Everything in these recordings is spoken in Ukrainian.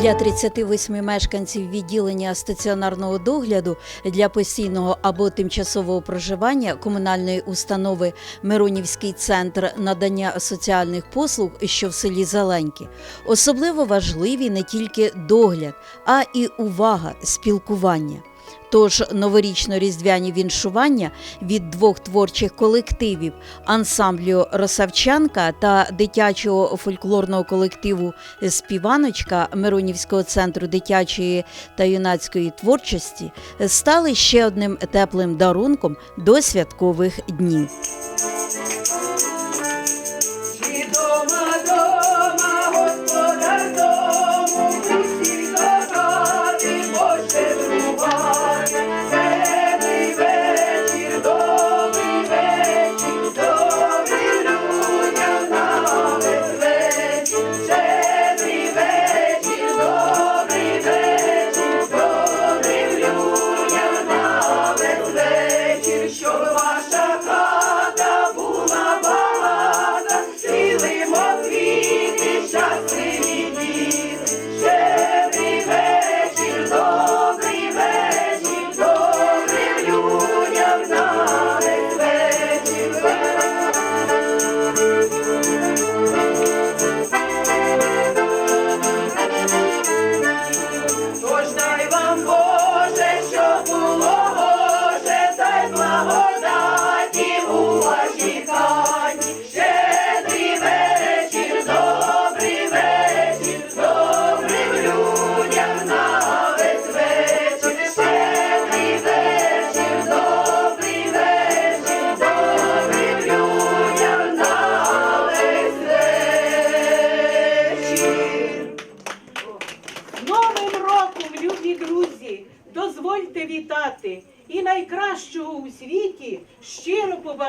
Для 38 мешканців відділення стаціонарного догляду для постійного або тимчасового проживання комунальної установи Миронівський центр надання соціальних послуг, що в селі Зеленьки, особливо важливі не тільки догляд, а і увага, спілкування. Тож новорічно-різдвяні віншування від двох творчих колективів ансамблю Росавчанка та дитячого фольклорного колективу Співаночка Миронівського центру дитячої та юнацької творчості стали ще одним теплим дарунком до святкових днів.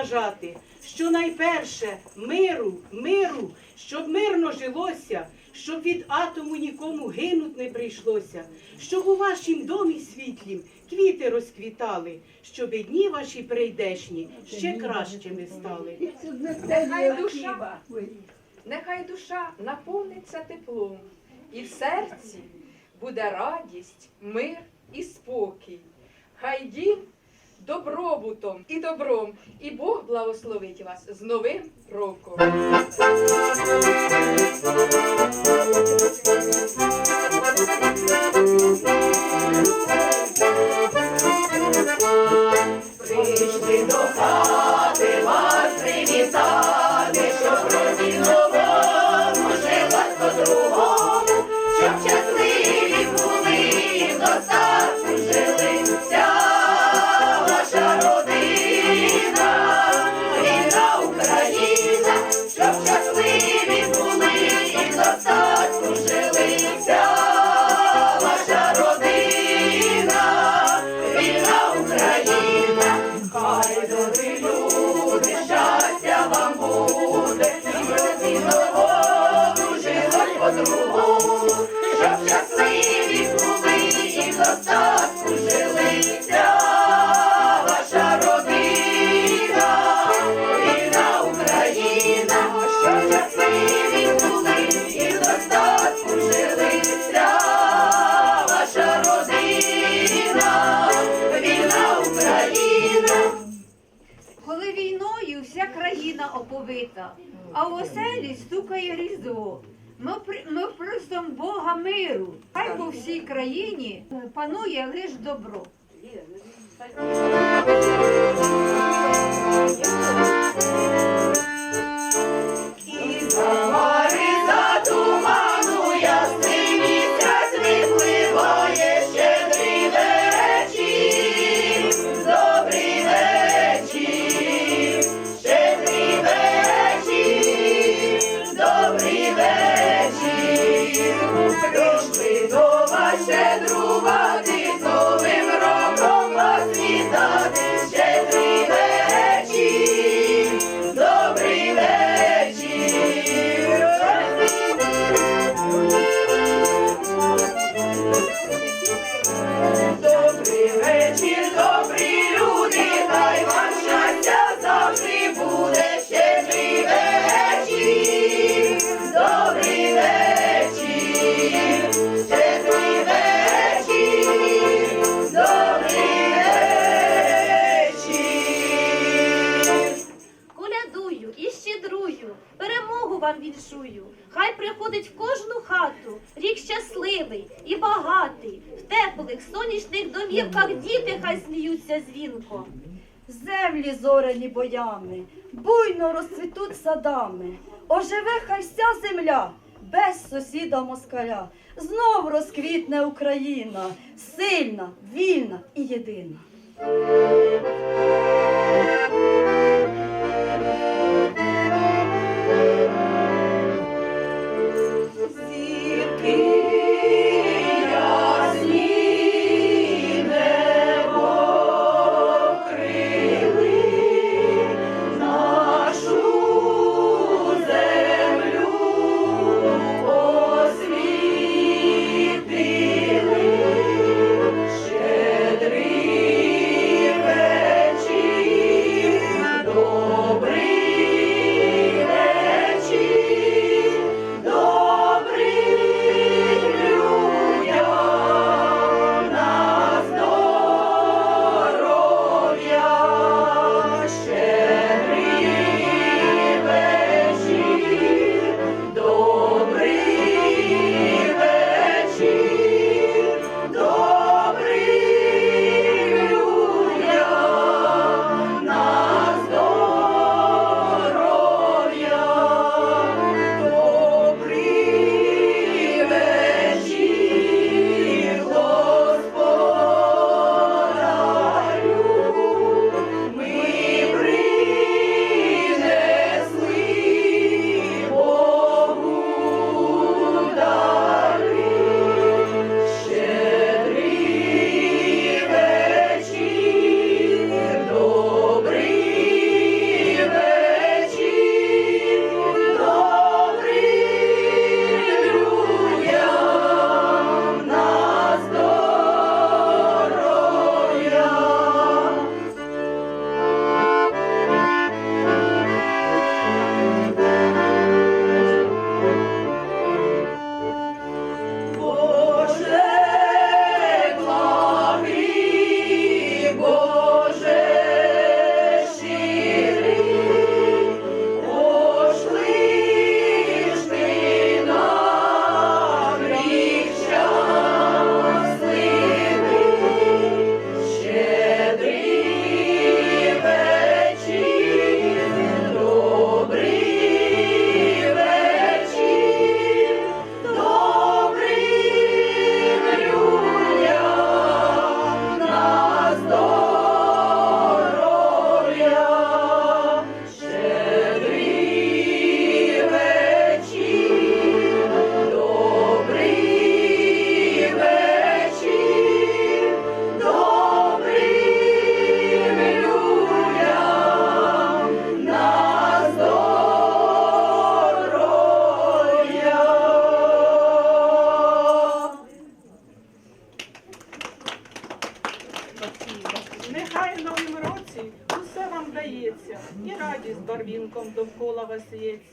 Щиро побажати, що найперше миру, миру, щоб мирно жилося, щоб від атому нікому гинуть не прийшлося, щоб у вашім домі світлім квіти розквітали, щоб дні ваші прийдешні ще кращими стали. Нехай душа, нехай душа наповниться теплом, і в серці буде радість, мир і спокій. Хай дім добробутом і добром, і Бог благословить вас з Новим роком. Прийшли жили вся країна оповита, а в оселі стукає різдво. Ми, ми просимо Бога миру. Хай по всій країні панує лише добро. І вам віншую. Хай приходить в кожну хату рік щасливий і багатий. В теплих сонячних домівках діти хай сміються дзвінко. Землі зорені боями, буйно розцвітуть садами. Оживе хай вся земля без сусіда москаля. Знов розквітне Україна, сильна, вільна і єдина.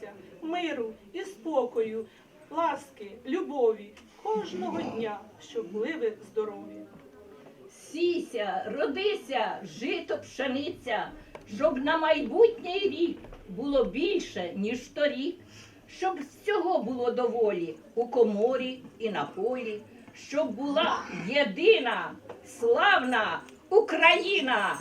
В'ється, миру і спокою, ласки, любові кожного дня, щоб були ви здорові. Сійся, родися, жито пшениця, щоб на майбутній рік було більше, ніж торік, щоб всього було доволі у коморі і на полі, щоб була єдина, славна Україна.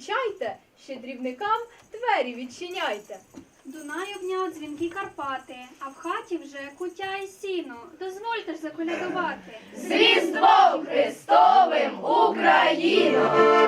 зустрічайте, ще дрібникам двері відчиняйте. Дунай обняв дзвінки Карпати, а в хаті вже кутя і сіно. Дозвольте ж заколядувати. З Різдвом Христовим Україно!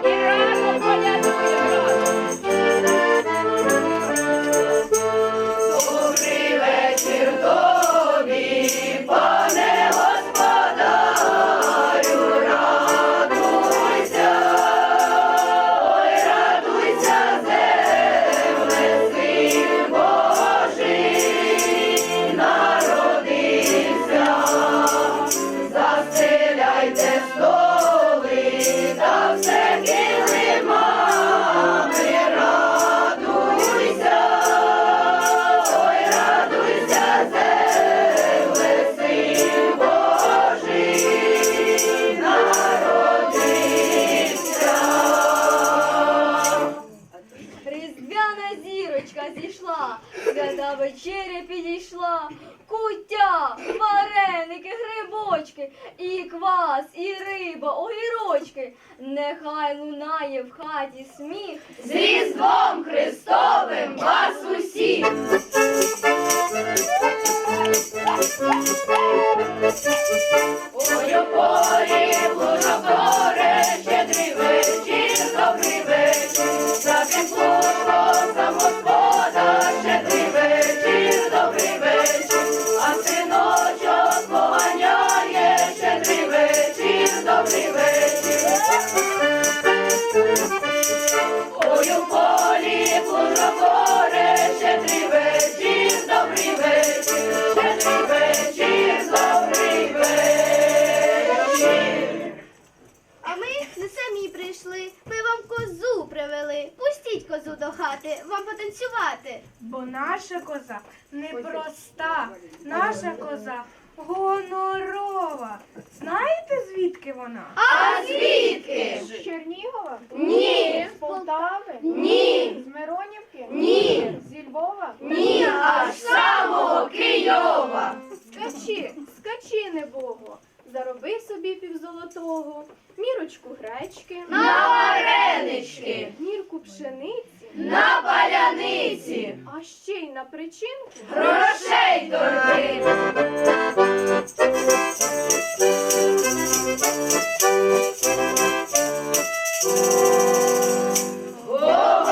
Vamos! Наша коза непроста, наша коза гонорова. Знаєте, звідки вона? А звідки? З Чернігова? Ні. З Полтави? Ні. З Миронівки? Ні. Зі Львова? Ні. Аж самого Києва. Скачи, скачи, небого. Зароби собі півзолотого, мірочку гречки, на варенички, мірку пшениці на паляниці, а ще й на причинку грошей торби. О!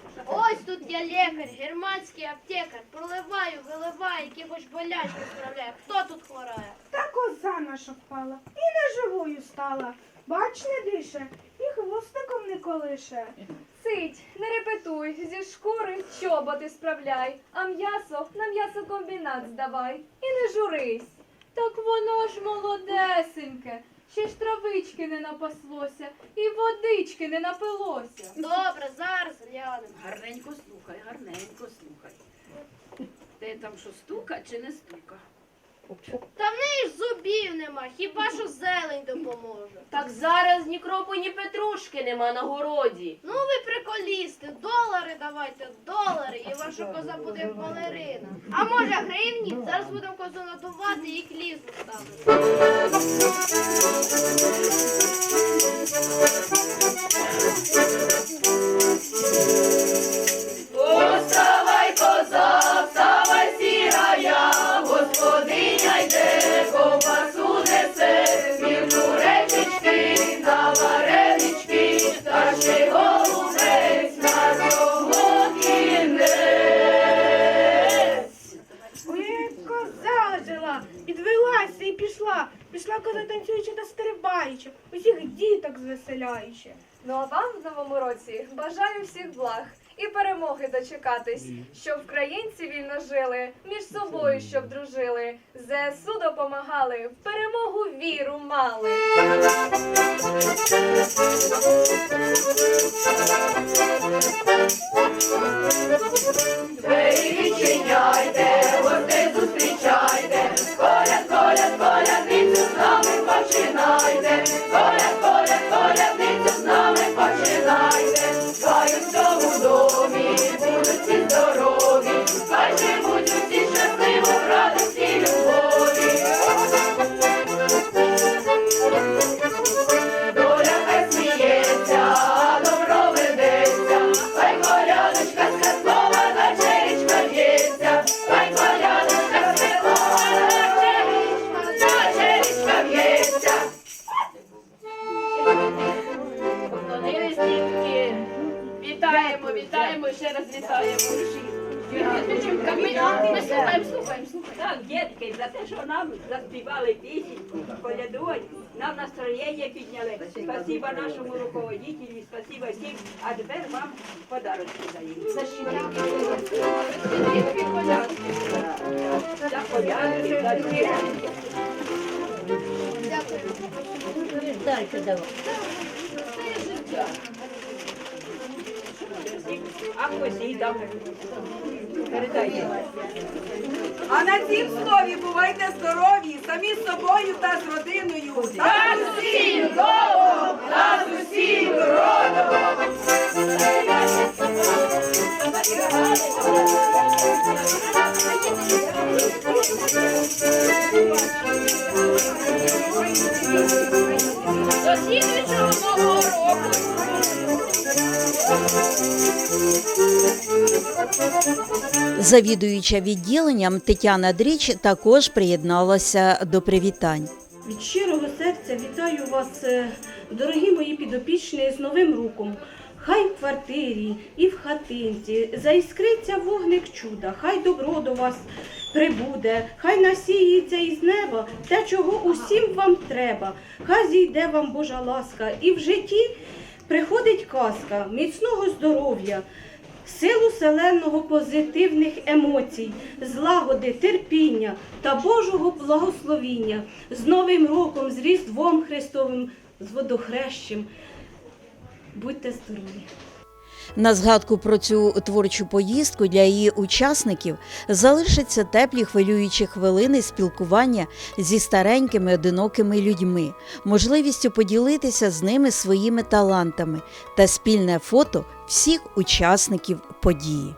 Ось тут я лікар, германський аптекар. Проливаю, виливаю, які хоч болячки справляє. Хто тут хворає? Та коза наша впала і неживою стала. Бач, не дише, і хвостиком не колише. Цить, не репетуй, зі шкури чоботи справляй, а м'ясо на м'ясокомбінат здавай і не журись. Так воно ж молодесеньке, ще ж травички не напаслося і водички не напилося. Добре, зараз глянемо. Гарненько слухай, гарненько слухай. Де там що стука чи не стука? Та в неї ж зубів нема, хіба що зелень допоможе. Так зараз ні кропу, ні петрушки нема на городі. Ну ви приколісти, долари давайте, долари, і ваша коза буде як балерина. А може гривні? Зараз будемо козу надувати і клізу ставити. Році. Бажаю всіх благ і перемоги дочекатись, щоб українці вільно жили, між собою щоб дружили, ЗСУ допомагали, в перемогу віру мали. Двері відчиняйте, гостей зустрічайте, коляд, коляд, колядницю з нами починайте, колядницю з нами починайте, хай у цьому домі будуть всі здорові, пісеньку, нам настроєння підняли. Спасибо нашому руководителю, спасибо всім. А тепер вам подарочки даємо. За що? Дітки колядки. За порядки, за дітки. А на цім слові бувайте здорові, самі з собою та з родиною. Та з усім домом, та з усім родом. До слідуючого нового року. Завідуюча відділенням Тетяна Дріч також приєдналася до привітань. Від щирого серця вітаю вас, е, дорогі мої підопічні, з Новим роком. Хай в квартирі і в хатинці заіскриться вогник чуда, хай добро до вас прибуде, хай насіється із неба те, чого усім вам треба. Хай зійде вам Божа ласка, і в житті приходить казка міцного здоров'я. Силу селеного позитивних емоцій, злагоди, терпіння та Божого благословіння з Новим роком, з Різдвом Христовим, з водохрещем. Будьте здорові! На згадку про цю творчу поїздку для її учасників залишаться теплі хвилюючі хвилини спілкування зі старенькими одинокими людьми, можливістю поділитися з ними своїми талантами та спільне фото всіх учасників події.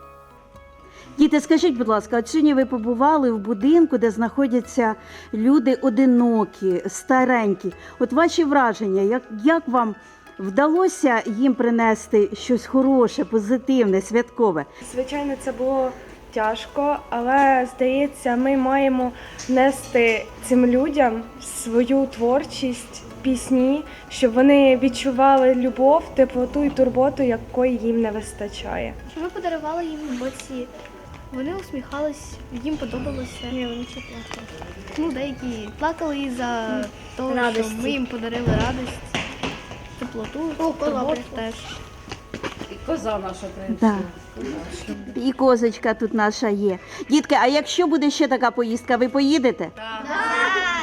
Діти, скажіть, будь ласка, от сьогодні ви побували в будинку, де знаходяться люди одинокі, старенькі. От ваші враження, як, як вам вдалося їм принести щось хороше, позитивне, святкове? Звичайно, це було тяжко, але здається, ми маємо нести цим людям свою творчість, пісні, щоб вони відчували любов, теплоту і турботу, якої їм не вистачає. Ми подарували їм емоції. Вони усміхались, їм подобалося. Ні, вони ще плакали. Ну, деякі плакали із-за того, що ми їм подарили радість, теплоту, турботу теж. І коза наша Да. І козочка тут наша є. Дітки, а якщо буде ще така поїздка, ви поїдете? Так.